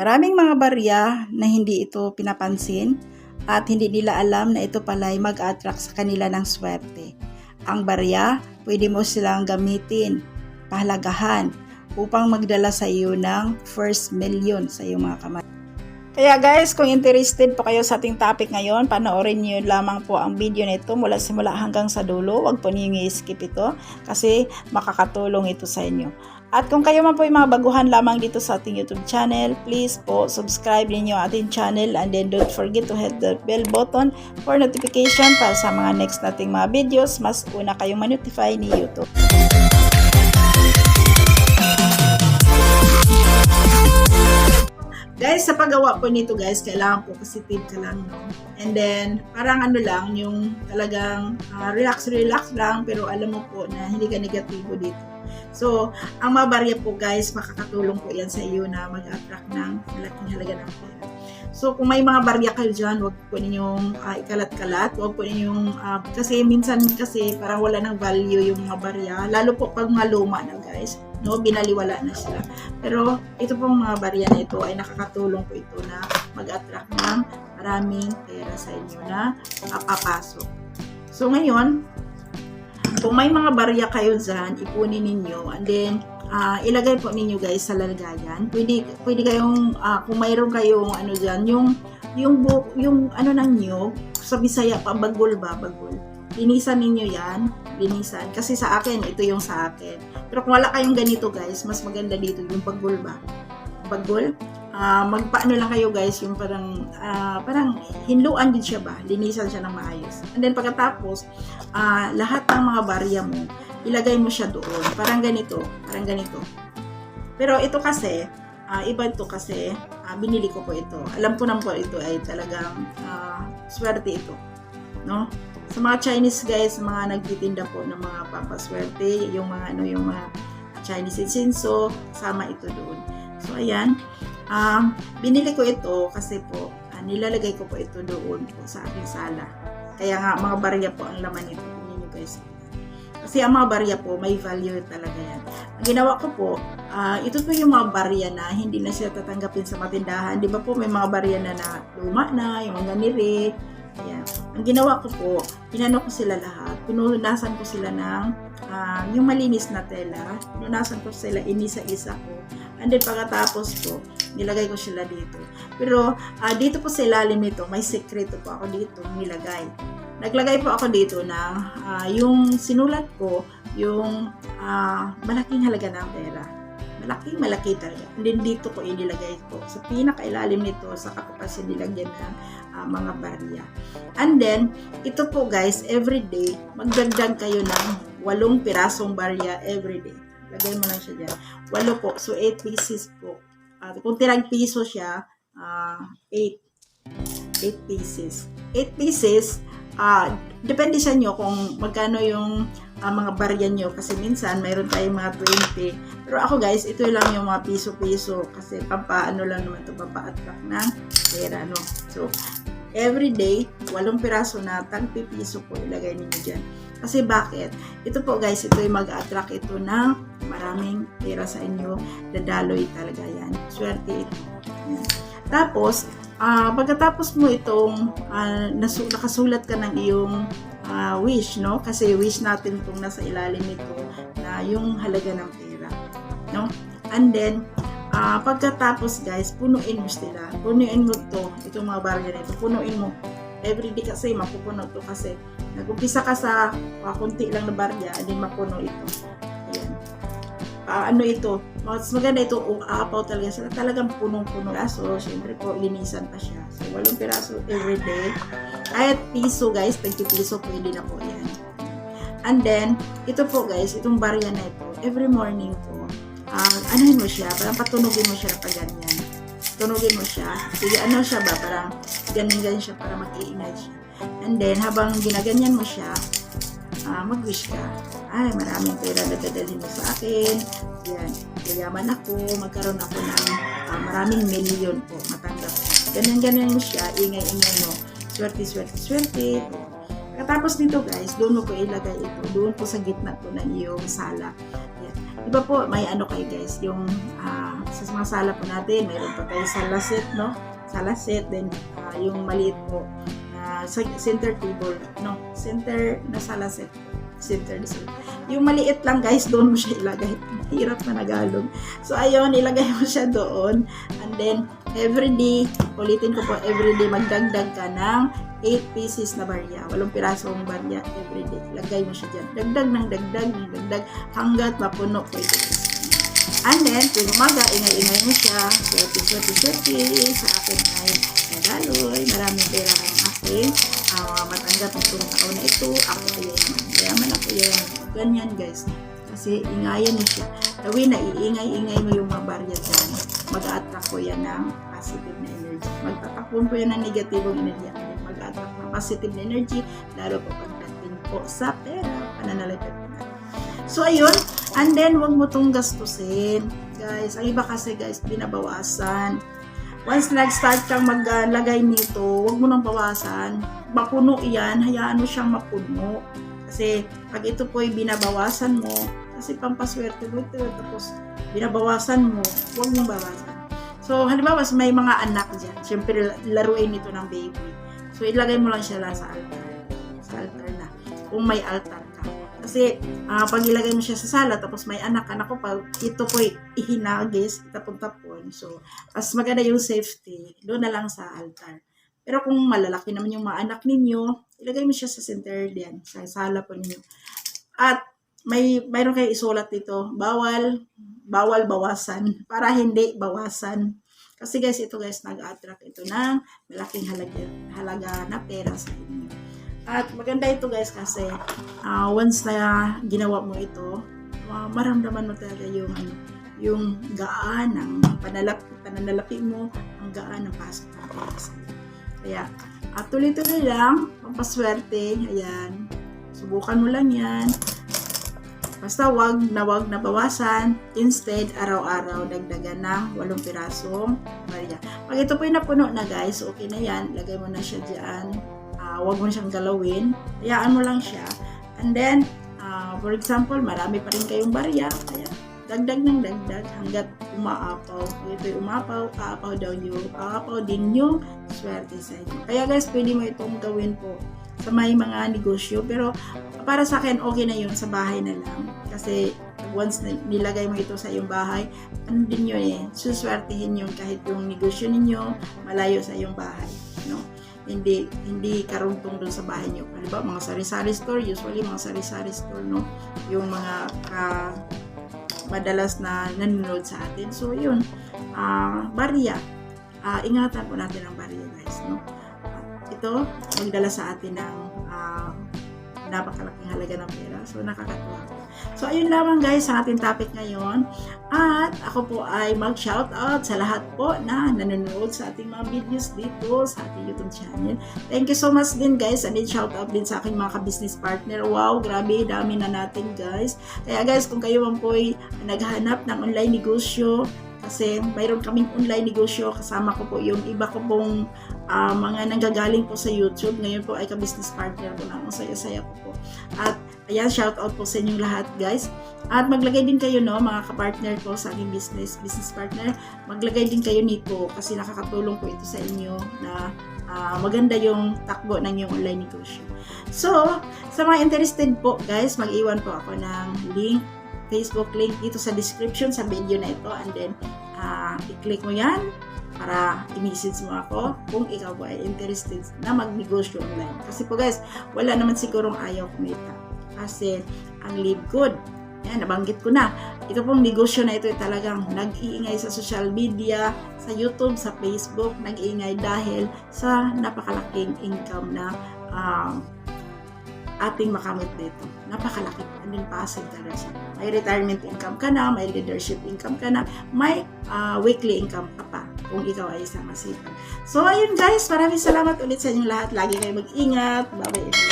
Maraming mga barya na hindi ito pinapansin at hindi nila alam na ito pala ay mag-attract sa kanila ng swerte. Ang barya, pwede mo silang gamitin, pahalagahan, upang magdala sa iyo ng first million sa iyong mga kamay. Kaya guys, kung interested po kayo sa ating topic ngayon, panoorin niyo lamang po ang video nito mula simula hanggang sa dulo. Huwag po niyo i-skip ito kasi makakatulong ito sa inyo. At kung kayo man po yung mga baguhan lamang dito sa ating YouTube channel, please po subscribe ninyo ating channel and then don't forget to hit the bell button for notification para sa mga next nating mga videos. Mas una kayong ma-notify ni YouTube. Guys, sa paggawa po nito guys, kailangan po positive ka lang, no? And then, parang ano lang, yung talagang ah, relax-relax lang, pero alam mo po na hindi ka negatibo dito. So, ang mga barya po guys, makakatulong po yan sa iyo na mag-attract ng malaking halaga ng pera. So, kung may mga barya kayo dyan, huwag po ninyong ah, ikalat-kalat. Huwag po ninyong, ah, kasi minsan kasi parang wala ng value yung mga barya. Lalo po pag mga luma na guys, no, binaliwala na sila. Pero ito pong mga barya na ito ay nakakatulong po ito na mag-attract ng maraming pera sa inyo na papasok. So ngayon, kung may mga barya kayo dyan, ipunin ninyo and then ah, ilagay po ninyo guys sa lalagayan. Pwede, pwede kayong, ah, kung mayroon kayong ano dyan, yung, yung, bu- yung ano ng nyog, sa Bisaya pa, bagol ba, bagol. Linisan ninyo yan, linisan. Kasi sa akin, ito yung sa akin. Pero kung wala kayong ganito guys, mas maganda dito yung bagol ba. Bagol. Ah, magpaano lang kayo guys, yung parang, ah, parang hinluan din siya ba, linisan siya ng maayos. And then pagkatapos, ah, lahat ng mga barya mo, ilagay mo siya doon. Parang ganito, parang ganito. Pero ito kasi, ah, iba ito kasi, ah, binili ko po ito. Alam ko naman po ito ay talagang ah, swerte ito. No? Sa mga Chinese guys, mga nagtitinda po ng mga papaswerte, yung mga ano, yung mga Chinese incenso, sama ito doon. So ayan, um, binili ko ito kasi po, ah, nilalagay ko po ito doon po sa aking sala. Kaya nga, mga barya po ang laman nito. Tingnan nyo guys. Kasi ang mga barya po, may value talaga yan. Ang ginawa ko po, ah, ito po yung mga barya na hindi na siya tatanggapin sa matindahan. Di ba po may mga barya na na luma na, yung mga nire. Ayan. Ang ginawa ko po, pinano ko sila lahat. Pinunasan ko sila ng ah, yung malinis na tela. Pinunasan ko sila inisa-isa ko. And then pagkatapos po, nilagay ko sila dito. Pero ah, dito po sa ilalim nito, may sekreto po ako dito nilagay. Naglagay po ako dito ng ah, yung sinulat ko, yung ah, malaking halaga ng pera. Malaking malaki talaga. And then dito ko inilagay ko. Sa pinakailalim nito, sa kapapasin nilagyan ng ah, mga barya. And then, ito po guys, every day, magdagdag kayo ng walong pirasong barya every day. Lagay mo lang siya dyan. Walo po. So, 8 pieces po. At kung tirang piso siya, 8. 8 pieces. 8 pieces, ah depende sa inyo kung magkano yung ah, mga barya nyo. Kasi minsan, mayroon tayong mga 20. Pero ako guys, ito lang yung mga piso-piso. Kasi pampaano lang naman ito, papa-attract ng pera. No? So, every day, walong piraso na tagpi piso po ilagay ninyo dyan. Kasi bakit? Ito po guys, ito yung mag-attract ito ng maraming pera sa inyo. Dadaloy talaga yan. Swerte ito. Tapos, ah pagkatapos mo itong ah, nasu- nakasulat ka ng iyong ah, wish, no? Kasi wish natin itong nasa ilalim nito na yung halaga ng pera, no? And then, ah pagkatapos guys, punuin mo sila. Punuin mo to, itong mga barya na ito. Punuin mo. Everyday kasi mapupuno to kasi nag-umpisa ka sa ah, kunti lang na barya, then mapuno ito. Ayan. Ah, ano ito, mas maganda ito kung talaga sila. Talagang punong-puno. So, syempre po, linisan pa siya. So, walong piraso everyday. Kahit piso guys, 20 piso, pwede na po yan. And then, ito po guys, itong barya na ito, every morning po, ah anuhin mo siya, parang patunogin mo siya pa ganyan. Tunogin mo siya. Sige, ano siya ba, parang ganyan-ganyan siya para mag-iingay siya. And then, habang ginaganyan mo siya, ah, mag-wish ka. Ay, maraming pera na dadalhin mo sa akin. Yan, yayaman ako, magkaroon ako ng ah, maraming milyon po, matanggap ko. Ganyan-ganyan mo siya, ingay-ingay mo. Swerte, swerte, swerte. Katapos nito guys, doon mo po ilagay ito. Doon po sa gitna po ng iyong sala. Di po, may ano kayo guys, yung ah, sa mga sala po natin, mayroon pa tayo salaset, no? Salaset, then ah, yung maliit po sa center table, no? Center na salaset. Center na salaset. Yung maliit lang guys, doon mo siya ilagay. Hirap na nagalog. So ayun, ilagay mo siya doon. And then, everyday, ulitin ko po, everyday magdagdag ka ng 8 pieces na barya. Walong pirasong barya everyday. Lagay mo siya dyan. Dagdag ng dagdag ng dagdag hanggat mapuno ito. And then, tuwing umaga, ingay-ingay mo siya. Swerte, swerte, swerte. Sa akin ay nagaloy. Maraming pera ang akin. Uh, matanggap itong taon na ito. Ako ay yayaman. Yayaman ako yayaman. Ganyan guys. Kasi ingayan mo siya. Gawin na iingay-ingay mo yung mga barya dyan. Mag-attract po yan ng positive na energy. Magtatakbon po yan ng negatibong energy. Mag-attract ng positive na energy. Lalo po pagdating po sa pera. Pananalagat po natin. So, ayun. And then, wag mo tong gastusin. Guys, ang iba kasi guys, binabawasan. Once nag-start kang maglagay nito, wag mo nang bawasan. Mapuno iyan, hayaan mo siyang mapuno. Kasi, pag ito po ay binabawasan mo, kasi pampaswerte mo ito, tapos binabawasan mo, wag mong bawasan. So, halimbawa, may mga anak dyan, syempre, laruin ito ng baby. So, ilagay mo lang siya lang sa altar. Sa altar na. Kung may altar ka. Kasi, ah pag ilagay mo siya sa sala, tapos may anak, anak ko pa, ito po ihinagis, itapon-tapon. So, as maganda yung safety, doon na lang sa altar. Pero kung malalaki naman yung mga anak ninyo, ilagay mo siya sa center diyan, sa sala po ninyo. At may mayroon kayo isulat dito, bawal bawal bawasan para hindi bawasan. Kasi guys, ito guys, nag-attract ito ng malaking halaga, halaga na pera sa inyo. At maganda ito guys kasi ah, once na ginawa mo ito, ah, maramdaman mo talaga yung ano, yung gaan ng panalap, pananalapi mo, ang gaan ng pasok ng pera. Kaya, at tuloy-tuloy lang, pampaswerte, ayan, subukan mo lang yan. Basta wag na wag na bawasan. Instead, araw-araw dagdagan ng walong pirasong barya. Pag ito po yung napuno na guys, okay na yan. Lagay mo na siya dyan. Ah, wag mo siyang galawin. Hayaan mo lang siya. And then, ah, for example, marami pa rin kayong barya. Kaya, dagdag ng dagdag hanggat umaapaw. Pag ito'y umapaw, aapaw daw yung, aapaw din yung swerte sa inyo. Kaya guys, pwede mo itong gawin po sa may mga negosyo. Pero para sa akin, okay na yun sa bahay na lang. Kasi once nilagay mo ito sa iyong bahay, ano din yun eh, suswertihin yun kahit yung negosyo ninyo malayo sa iyong bahay. No? Hindi hindi karuntong doon sa bahay niyo. Halimbawa, mga sari-sari store, usually mga sari-sari store, no? Yung mga ka, madalas na nanonood sa atin. So, yun. ah barya. Ah, ingatan po natin ang barya, guys, no? Ito magdala sa atin ng uh, napakalaking halaga ng pera. So, nakakatuwa. So, ayun lamang guys ang ating topic ngayon. At ako po ay mag-shoutout sa lahat po na nanonood sa ating mga videos dito sa ating YouTube channel. Thank you so much din guys. And then shoutout din sa aking mga ka-business partner. Wow, grabe, dami na natin guys. Kaya guys, kung kayo man po ay naghahanap ng online negosyo, kasi mayroon kaming online negosyo kasama ko po yung iba ko pong uh, mga nanggagaling po sa YouTube. Ngayon po ay ka-business partner ko na ang saya-saya ko po. At ayan shout out po sa inyong lahat guys. At maglagay din kayo no mga ka-partner ko sa aking business business partner. Maglagay din kayo nito kasi nakakatulong po ito sa inyo na uh, maganda yung takbo ng yung online negosyo. So sa mga interested po guys mag-iwan po ako ng link Facebook link dito sa description sa video na ito. And then i-click mo yan para i-message mo ako kung ikaw po ay interested na magnegosyo online. Kasi po guys, wala naman sigurong ayaw kumita. Kasi ang live good, yan, nabanggit ko na. Ito pong negosyo na ito ay talagang nag-iingay sa social media, sa YouTube, sa Facebook, nag-iingay dahil sa napakalaking income na um, ating makamit dito. Napakalaki. And then passive talaga siya. May retirement income ka na, may leadership income ka na, may uh, weekly income ka pa kung ikaw ay isang masipag. So, ayun guys, maraming salamat ulit sa inyong lahat. Lagi kayo mag-ingat. Bye-bye.